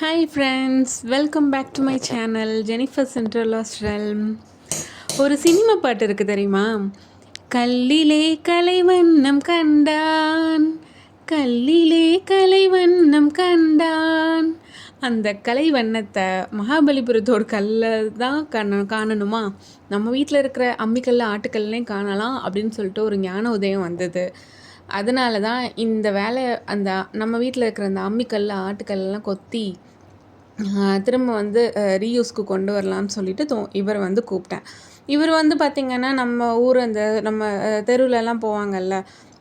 Hi friends welcome back to my channel Jennifer central astral ஒரு cinema பாட்டு இருக்குது தெரியுமா? கல்லிலே கலைவண்ணம் கண்டான். கல்லிலே கலைவண்ணம் கண்டான். அந்த கலை வண்ணத்தை மகாபலிபுரத்தோட கல்ல தான் காண காணணுமா? நம்ம வீட்டில் இருக்கிற அம்மிக்கல்ல ஆட்டுக்கல்லையும் காணலாம் அப்படின்னு சொல்லிட்டு ஒரு ஞான உதயம் வந்தது. அதனால தான் இந்த வேலை அந்த நம்ம வீட்டில் இருக்கிற அந்த அம்மிக்கல் ஆட்டுக்கல்லாம் கொத்தி திரும்ப வந்து ரீயூஸ்க்கு கொண்டு வரலாம்னு சொல்லிட்டு தோ இவர் வந்து கூப்பிட்டேன். இவர் வந்து பார்த்திங்கன்னா நம்ம ஊர் அந்த நம்ம தெருவிலலாம் போவாங்கல்ல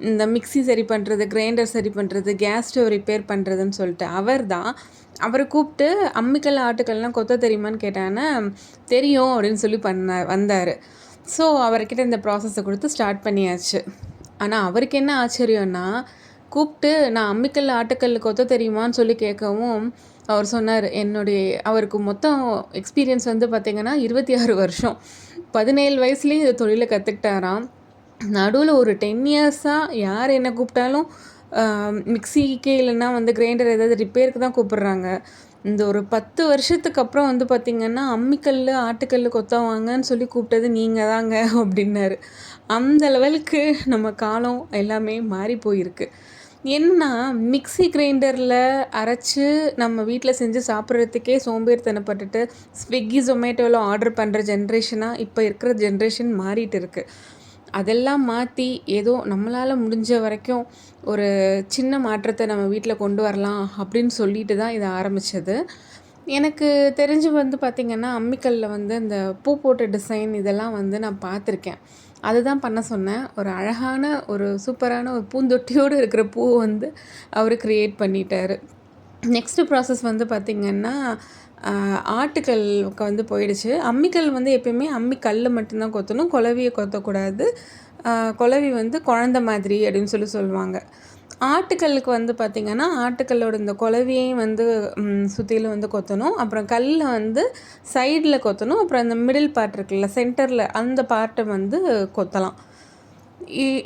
இந்த மிக்சி சரி பண்ணுறது கிரைண்டர் சரி பண்ணுறது கேஸ் ஸ்டவ் ரிப்பேர் பண்ணுறதுன்னு சொல்லிட்டு அவர் தான் அவரை கூப்பிட்டு அம்மிக்கல் ஆட்டுக்கல்லாம் கொத்த தெரியுமான்னு கேட்டாங்கன்னா தெரியும் அப்படின்னு சொல்லி பண்ண வந்தார். ஸோ அவர்கிட்ட இந்த ப்ராசஸை கொடுத்து ஸ்டார்ட் பண்ணியாச்சு. ஆனால் அவருக்கு என்ன ஆச்சரியம்னா கூப்பிட்டு நான் அம்மிக்கல் ஆட்டுக்கல் கொத்த தெரியுமான்னு சொல்லி கேட்கவும் அவர் சொன்னார் என்னுடைய அவருக்கு மொத்தம் எக்ஸ்பீரியன்ஸ் வந்து பார்த்திங்கன்னா இருபத்தி ஆறு வருஷம். பதினேழு வயசுலேயும் இந்த தொழிலை கற்றுக்கிட்டாராம் நடுவில் ஒரு டென் இயர்ஸாக யார் என்ன கூப்பிட்டாலும் மிக்சிக்கே இல்லைன்னா வந்து கிரைண்டர் ஏதாவது ரிப்பேருக்கு தான் கூப்பிட்றாங்க. இந்த ஒரு பத்து வருஷத்துக்கு அப்புறம் வந்து பார்த்திங்கன்னா அம்மிக்கல் ஆட்டுக்கல் கொத்தவாங்கன்னு சொல்லி கூப்பிட்டது நீங்கள் தாங்க அப்படின்னாரு. அந்த லெவலுக்கு நம்ம காலம் எல்லாமே மாறி போயிருக்கு. என்ன மிக்ஸி கிரைண்டரில் அரைச்சி நம்ம வீட்டில் செஞ்சு சாப்பிட்றதுக்கே சோம்பேறித்தனப்பட்டுட்டு ஸ்விக்கி ஜொமேட்டோவில் ஆர்டர் பண்ணுற ஜென்ரேஷனாக இப்போ இருக்கிற ஜென்ரேஷன் மாறிட்டு இருக்குது அதெல்லாம் மாற்றி ஏதோ நம்மளால் முடிஞ்ச வரைக்கும் ஒரு சின்ன மாற்றத்தை நம்ம வீட்டில் கொண்டு வரலாம் அப்படின்னு சொல்லிட்டு தான் இதை ஆரம்பித்தது எனக்கு தெரிஞ்சு வந்து பார்த்திங்கன்னா அம்மிக்கல்லில் வந்து இந்த பூ போட்ட டிசைன் இதெல்லாம் வந்து நான் பார்த்துருக்கேன் அதுதான் பண்ண சொன்னேன். ஒரு அழகான ஒரு சூப்பரான ஒரு பூந்தொட்டியோடு இருக்கிற பூ வந்து அவர் க்ரியேட் பண்ணிட்டார். நெக்ஸ்ட்டு ப்ராசஸ் வந்து பார்த்திங்கன்னா ஆட்டுக்கல்லுக்கு வந்து போயிடுச்சு. அம்மிக்கல் வந்து எப்பயுமே அம்மி கல் மட்டும்தான் கொத்தணும். குலவியை கொத்தக்கூடாது. குலவி வந்து குழந்த மாதிரி அப்படின்னு சொல்லி சொல்லுவாங்க. ஆட்டுக்கல்லுக்கு வந்து பார்த்திங்கன்னா ஆட்டுக்கல்லோட இந்த குலவியையும் வந்து சுற்றிலும் வந்து கொத்தணும். அப்புறம் கல்லில் வந்து சைடில் கொத்தணும். அப்புறம் அந்த மிடில் பார்ட் இருக்குல்ல சென்டரில் அந்த பார்ட்டை வந்து கொத்தலாம்.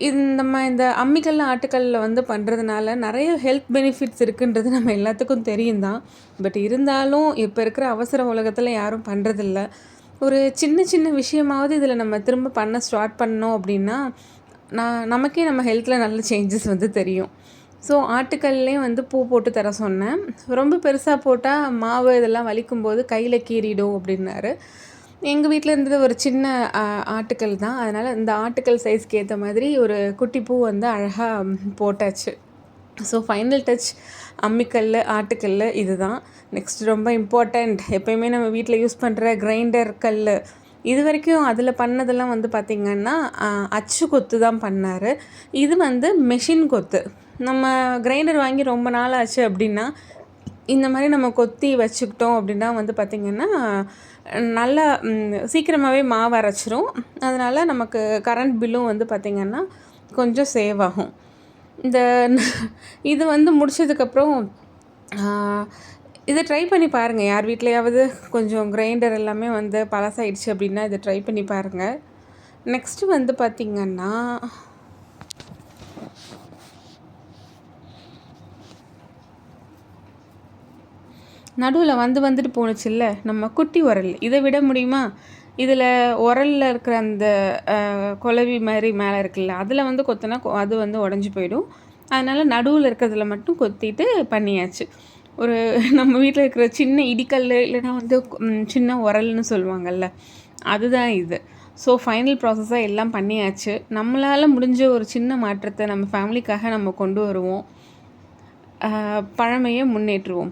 இந்த மா இந்த அம்மிக்கல் ஆட்டுக்கல்லில் வந்து பண்ணுறதுனால நிறைய ஹெல்த் பெனிஃபிட்ஸ் இருக்குன்றது நம்ம எல்லாத்துக்கும் தெரியும் தான் பட் இருந்தாலும் இப்போ இருக்கிற அவசர உலகத்தில் யாரும் பண்ணுறதில்ல ஒரு சின்ன சின்ன விஷயமாவது இதில் நம்ம திரும்ப பண்ண ஸ்டார்ட் பண்ணோம் அப்படின்னா நான் நமக்கே நம்ம ஹெல்த்தில் நல்ல சேஞ்சஸ் வந்து தெரியும். ஸோ ஆட்டுக்கல்லையும் வந்து பூ போட்டு தர சொன்னேன். ரொம்ப பெருசாக போட்டால் மாவு இதெல்லாம் வலிக்கும் போது கையில் கீறிடும் அப்படின்னாரு. எங்கள் வீட்டில் இருந்தது ஒரு சின்ன ஆட்டுக்கல் தான். அதனால் இந்த ஆட்டுக்கல் சைஸ்க்கு ஏற்ற மாதிரி ஒரு குட்டி பூ வந்து அழகாக போட்டாச்சு. ஸோ ஃபைனல் டச் அம்மிக்கல் ஆட்டுக்கல் இது தான் நெக்ஸ்ட் ரொம்ப இம்பார்ட்டண்ட் எப்போயுமே நம்ம வீட்டில் யூஸ் பண்ணுற கிரைண்டர் கல் இது வரைக்கும் அதில் பண்ணதெல்லாம் வந்து பார்த்திங்கன்னா அச்சு கொத்து தான் பண்ணார். இது வந்து மெஷின் கொத்து. நம்ம கிரைண்டர் வாங்கி ரொம்ப நாள் ஆச்சு அப்படின்னா இந்த மாதிரி நம்ம கொத்தி வச்சுக்கிட்டோம் அப்படின்னா வந்து பார்த்திங்கன்னா நல்லா சீக்கிரமாகவே மாவு அரைச்சிரும். அதனால் நமக்கு கரண்ட் பில்லும் வந்து பார்த்திங்கன்னா கொஞ்சம் சேவ் ஆகும். இந்த இது வந்து முடிச்சதுக்கப்புறம் இதை ட்ரை பண்ணி பாருங்கள் யார் வீட்லையாவது கொஞ்சம் கிரைண்டர் எல்லாமே வந்து பழசாயிடுச்சு அப்படின்னா இதை ட்ரை பண்ணி பாருங்கள் நெக்ஸ்ட்டு வந்து பார்த்திங்கன்னா நடுவில் வந்து வந்துட்டு போணுச்சுல்ல? நம்ம குட்டி உரல். இதை விட முடியுமா? இதில் உரலில் இருக்கிற அந்த குலவி மாதிரி மேலே இருக்குல்ல அதில் வந்து கொத்தினா அது வந்து உடஞ்சி போயிடும். அதனால் நடுவில் இருக்கிறதுல மட்டும் கொத்திட்டு பண்ணியாச்சு. ஒரு நம்ம வீட்டில் இருக்கிற சின்ன இடிக்கல் இல்லைன்னா வந்து சின்ன உரல்னு சொல்லுவாங்கல்ல அதுதான் இது. ஸோ ஃபைனல் ப்ராசஸாக எல்லாம் பண்ணியாச்சு. நம்மளால் முடிஞ்ச ஒரு சின்ன மாற்றத்தை நம்ம ஃபேமிலிக்காக நம்ம கொண்டு வருவோம். பழமையை முன்னேற்றுவோம்.